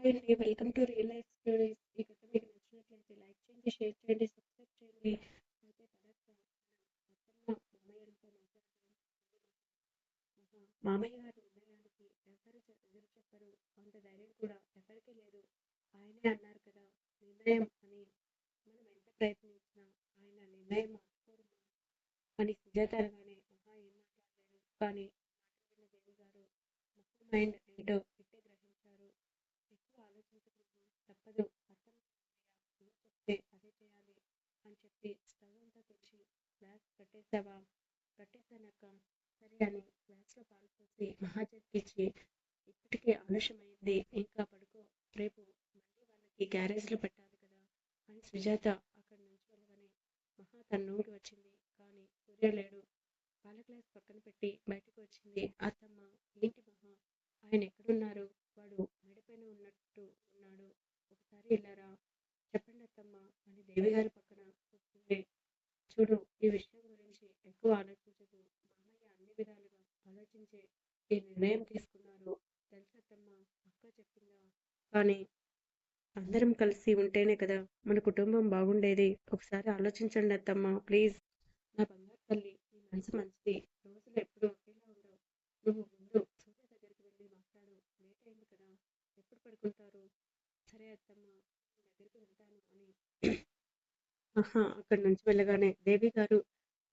Hi అండి. Welcome to real life stories. ఈ కథ మీకు నచ్చినట్లయితే లైక్ చేయండి షేర్ చేయండి సబ్స్క్రైబ్ చేయండి. అయితే మామయ్య గారు నిర్ణయానికి ఎవరు ఎదురు చెప్పరు. అంత ధైర్యం కూడా ఎవరికీ లేదు. ఆయనే అన్నారు కదా నిర్ణయం అని మనం ఎంత ప్రయత్నించినా ఆయన నిర్ణయం మార్చుకోరు అని సుజాత అనగానే మహా ఏం మాట్లాడలేదు. కానీ మాట్లాడిన దేవి గారు మైండ్ ఏంటో ఇట్టే గ్రహించారు ఎక్కువ ఆలోచించకుండా తప్పదు అర్థం ఏం చెప్తే అదే చేయాలి అని చెప్పి స్టవ్ అంతా క్లాస్ గ్లాస్ కట్టేసావా కట్టేసానక్క సరే అని గ్లాస్లో పాలు పోసి మహాజన్కి ఇప్పటికే ఆలస్యమైంది. ఇంకా పడుకో. రేపు మళ్ళీ వాళ్ళకి గ్యారేజ్లో పెట్టాలి కదా? అని సుజాత అక్కడి నుంచి వెళ్ళగానే మహా తన నోటి వచ్చింది. కానీ సూర్య లేడు. పాల గ్లాస్ పక్కన పెట్టి బయటకు వచ్చింది. అత్తమ్మ ఏంటి మహా? ఆయన ఎక్కడున్నారు? వాడు మెడపైన ఉన్నట్టు ఉన్నాడు. ఒకసారి వెళ్ళారా? చెప్పండి అత్తమ్మ అని దేవి గారి పక్కన చూడు ఈ విషయం గురించి ఎక్కువ ఆలోచించదు మామయ్య అన్ని విధాలుగా ఆలోచించే ఈ నిర్ణయం తీసుకున్నారు. తెలుసత్తమ్మ అక్క చెప్పిందా? కానీ అందరం కలిసి ఉంటేనే కదా మన కుటుంబం బాగుండేది. ఒకసారి ఆలోచించండి అత్తమ్మ ప్లీజ్. నా బంగారు తల్లి నీ మనసు మంచిది. రోజులు ఎప్పుడు ఒకేలా ఉండవు. నువ్వు ముందు సూర్య దగ్గరికి వెళ్ళి మాట్లాడు. లేట్ అయింది కదా. ఎప్పుడు పడుకుంటారు? సరే అత్తమ్మ దగ్గరికి వెళ్తాను అని ఆహా అక్కడి నుంచి వెళ్ళగానే దేవి గారు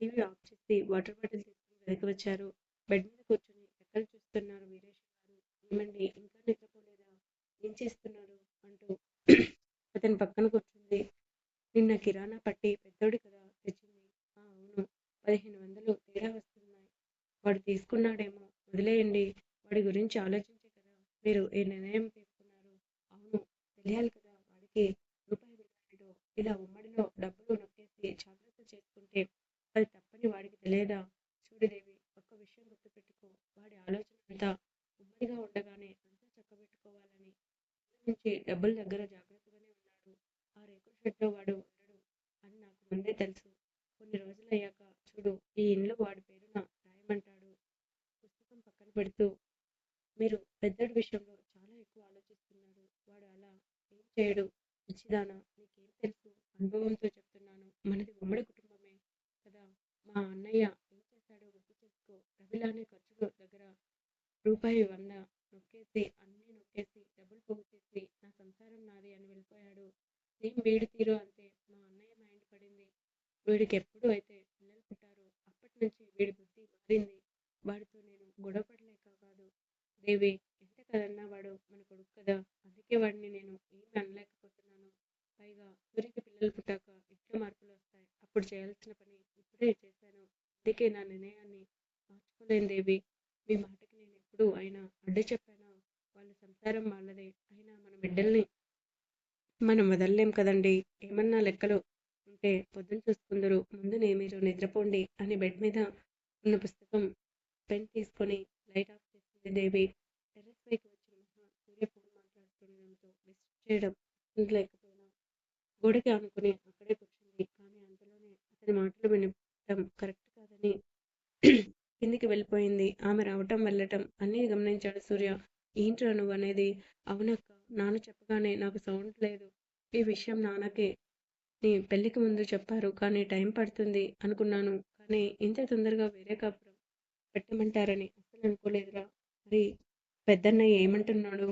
టీవీ ఆఫ్ చేసి వాటర్ బాటిల్ తీసుకుని వెనక్కి వచ్చారు. బెడ్ మీద కూర్చొని ఎక్కడ చూస్తున్నారు వీరేష్ గారు? ఏమండి ఇంకా నిద్రపోలేదా? ఏం చేస్తున్నారు? అంటూ అతని పక్కన కూర్చుంది. నిన్న కిరాణా పట్టి పెద్దోడు కదా తెచ్చింది. ఆ అవును పదిహేను వందలు తేడా వస్తున్నాయి. వాడు తీసుకున్నాడేమో వదిలేయండి. వాడి గురించి ఆలోచించే కదా. మీరు ఏ నిర్ణయం తీసుకున్నారు? అవును తెలియాలి కదా వాడికి. ఇలా ఉమ్మడిలో డబ్బులు నొక్కేసి జాగ్రత్త చేసుకుంటే అది తప్పని వాడికి తెలియదా? చూడుదేవి ఒక్క విషయం గుర్తుపెట్టుకో. వాడి ఆలోచన అంతా ఉమ్మడిగా ఉండగానే అంతా చక్కబెట్టుకోవాలని. నుంచి డబ్బుల దగ్గర జాగ్రత్తగానే ఉన్నాడు. ఆ రేకుల షెడ్లో వాడు ఉండడు అని నాకు ముందే తెలుసు. కొన్ని రోజులు అయ్యాక చూడు ఈ ఇంట్లో వాడి పేరున రాయమంటాడు. పుస్తకం పక్కన పెడుతూ మీరు పెద్దడి విషయంలో చాలా ఎక్కువ ఆలోచిస్తున్నారు. వాడు అలా ఏం చేయడు. పిచ్చిదానా అనుభవంతో చెప్తున్నాను. మనది ఉమ్మడి కుటుంబమే కదా. మా అన్నయ్య ఏం చేశాడో గుర్తు చేసుకో. రవిలానే ఖర్చుల దగ్గర రూపాయి వంద నొక్కేసి అన్నీ నొక్కేసి డబ్బులు పోగు నా సంసారం నాది అని వెళ్ళిపోయాడు. సేమ్ వీడి తీరు అంతే మా అన్నయ్య మైండ్ పడింది. వీడికి ఎప్పుడు అయితే పిల్లలు పుట్టారో అప్పటి నుంచి వీడి బుద్ధి మారింది. వాడితో నేను గొడవ పడలేక కాదు. దేవి ఎంత కదన్నా వాడు మన కొడుకు కదా. అందుకే వాడిని నేను ఏమి అనలేక సూర్యకి పిల్లలు పుట్టాక ఇంట్లో మార్పులు వస్తాయి. అప్పుడు చేయాల్సిన పని ఇప్పుడే చేశాను. అందుకే నా నిర్ణయాన్ని మార్చుకోలేను దేవి. మీ మాటకి నేను ఎప్పుడు అయినా అడ్డు చెప్పానా. వాళ్ళ సంసారం వాళ్ళదే. అయినా మన బిడ్డల్ని మనం వదలలేం కదండి. ఏమన్నా లెక్కలు ఉంటే పొద్దున చూసుకుందరు ముందునే మీరు నిద్రపోండి అని బెడ్ మీద ఉన్న పుస్తకం పెన్ తీసుకొని లైట్ ఆఫ్ చేసింది దేవి. టెర్రస్ పైకి వచ్చిన సూర్య ఫోన్ మాట్లాడుతుండడంతో చేయడం లేకపోయినా గోడకి అనుకుని అక్కడే కూర్చుంది. కానీ అంతలోనే అతని మాటలు వినటం కరెక్ట్ కాదని కిందికి వెళ్ళిపోయింది. ఆమె రావటం వెళ్ళటం అన్నీ గమనించాడు సూర్య. ఏంట్రా నువ్వు అనేది? అవునక్క నాన్న చెప్పగానే నాకు సౌండ్ లేదు. ఈ విషయం నాన్నకి. నీ పెళ్ళికి ముందు చెప్పారు కానీ టైం పడుతుంది అనుకున్నాను. కానీ ఇంత తొందరగా వేరే కాపురం పెట్టమంటారని అసలు అనుకోలేదురా. మరి పెద్దన్నయ్య ఏమంటున్నాడు?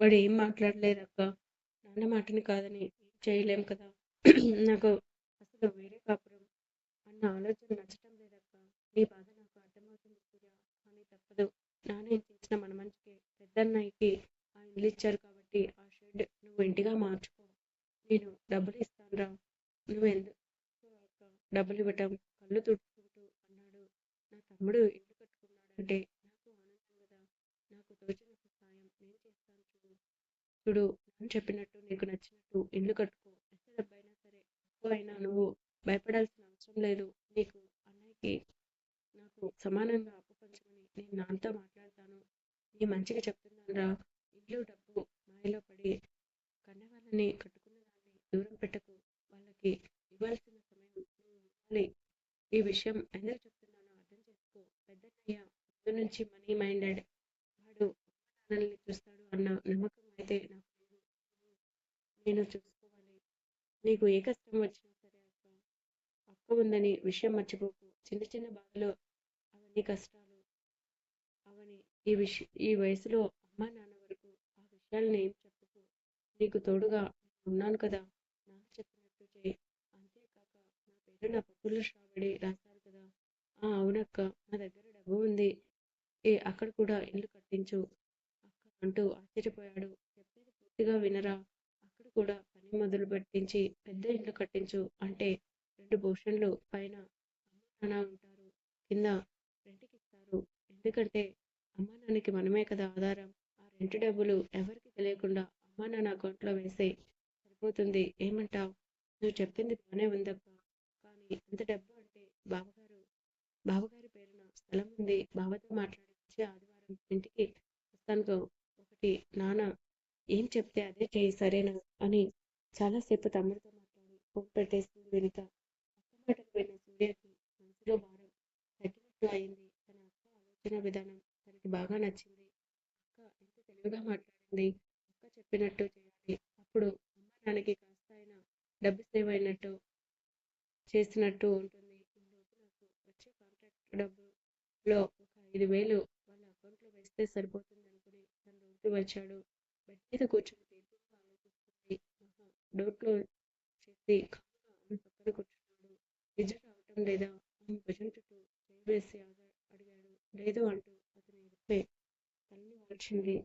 వాడు ఏం మాట్లాడలేదక్క? నాన్న మాటని కాదని చేయలేం కదా. నాకు అసలు వేరే కాపురం అన్న ఆలోచన నచ్చటం లేదక్క. నీ బాధ నాకు అర్థమవుతుంది సూర్య కానీ తప్పదు. నాన్న చేసిన మన మంచికి. పెద్దన్నయ్యకి ఆ ఇల్లు ఇచ్చారు కాబట్టి ఆ షెడ్ నువ్వు ఇంటిగా మార్చుకో. నేను డబ్బులు ఇస్తానురా నువ్వు ఎందుకు డబ్బులు ఇవ్వటం కళ్ళు తుడుచుకుంటూ అన్నాడు. నా తమ్ముడు ఇల్లు కట్టుకున్నాడంటే నాకు ఆనందం కదా. నాకు తోచినంత సాయం నేను చేస్తాను చూడు. చూడు నేను చెప్పినట్టు నీకు నచ్చినట్టు ఇల్లు కట్టుకో ఎంత డబ్బైనా సరే ఎక్కువ అయినా నువ్వు భయపడాల్సిన అవసరం లేదు. నీకు అన్నయ్యకి నాకు సమానంగా అప్పు పంచుకొని నేను నాన్నతో మాట్లాడతాను. నీ మంచిగా చెప్తున్నాను రా. డబ్బు మాయలో పడి కన్నవాళ్ళని కట్టుకున్న దాన్ని దూరం పెట్టకు. వాళ్ళకి ఇవ్వాల్సిన సమయం నువ్వు ఇవ్వాలి. ఈ విషయం ఎందుకు చెప్తున్నానో అర్థం చేసుకో. పెద్దన్నయ్య ముందు నుంచి మనీ మైండెడ్. వాడు నాన్నల్ని చూస్తాడు అన్న నమ్మకం అయితే నాకు నేను చూస్తాను. నీకు ఏ కష్టం వచ్చినా సరే అక్క అక్క ఉందని విషయం మర్చిపోకు. చిన్న చిన్న బాధలు అవన్నీ కష్టాలు అవని ఈ విష ఈ వయసులో అమ్మ నాన్న వరకు ఆ విషయాలను ఏం చెప్పకు. నీకు తోడుగా ఉన్నాను కదా నాకు చెప్పినట్టు చేయి. అంతేకాక నా పేరు నా పప్పులు శ్రావడి రాశారు కదా. ఆ అవునక్క నా దగ్గర డబ్బు ఉంది. ఏ అక్కడ కూడా ఇల్లు కట్టించు. అక్క అంటూ ఆశ్చర్యపోయాడు. చెప్పేది పూర్తిగా వినరా? కూడా పని మొదలు పెట్టించి పెద్ద ఇల్లు కట్టించు అంటే రెండు పోర్షన్లు పైన అమ్మ నాన్న ఉంటారు కింద రెంట్కి ఇస్తారు. ఎందుకంటే అమ్మా నాన్నకి మనమే కదా ఆధారం. ఆ రెంట్ డబ్బులు ఎవరికి తెలియకుండా అమ్మా నాన్న అకౌంట్లో వేస్తే సరిపోతుంది. ఏమంటావ్? నువ్వు చెప్పింది బాగానే ఉందబ్బా. కానీ ఎంత డబ్బు అంటే బావగారు బావగారి పేరున స్థలం ఉంది. బావతో మాట్లాడి వచ్చే ఆదివారం ఇంటికి వస్తాను ఒకటి నాన్న ఏం చెప్తే అదే చేయి సరేనా? అని చాలాసేపు తమ్ముడితో మాట్లాడి ఫోన్ పెట్టేసింది వెనుక అక్క మాటలు విన్న సూర్యకి మనసులో భారం తగ్గినట్టు అయింది. తన అక్క ఆలోచన విధానం తనకి బాగా నచ్చింది. అక్క ఎంత తెలివిగా మాట్లాడింది. అక్క చెప్పినట్టు చేయాలి. అప్పుడు అమ్మ నాన్నకి కాస్త అయినా డబ్బు సేవ్ అయినట్టు చేసినట్టు ఉంటుంది. నాకు వచ్చే కాంట్రాక్ట్ డబ్బులో ఒక ఐదు వేలు వాళ్ళ అకౌంట్లో వేస్తే సరిపోతుంది అనుకుని తన రూమ్కి వచ్చాడు. బెడ్ మీద కూర్చొని దీర్ఘంగా ఆలోచిస్తుంది మహా డోర్ చేసి కామ్గా ఆమె పక్కన కూర్చున్నాడు. నిద్ర రావటం లేదా ఆమె భుజం చుట్టూ చేయి వేసి అడిగాడు. లేదు అంటూ అతని ఎదుపై తలని వాల్చింది.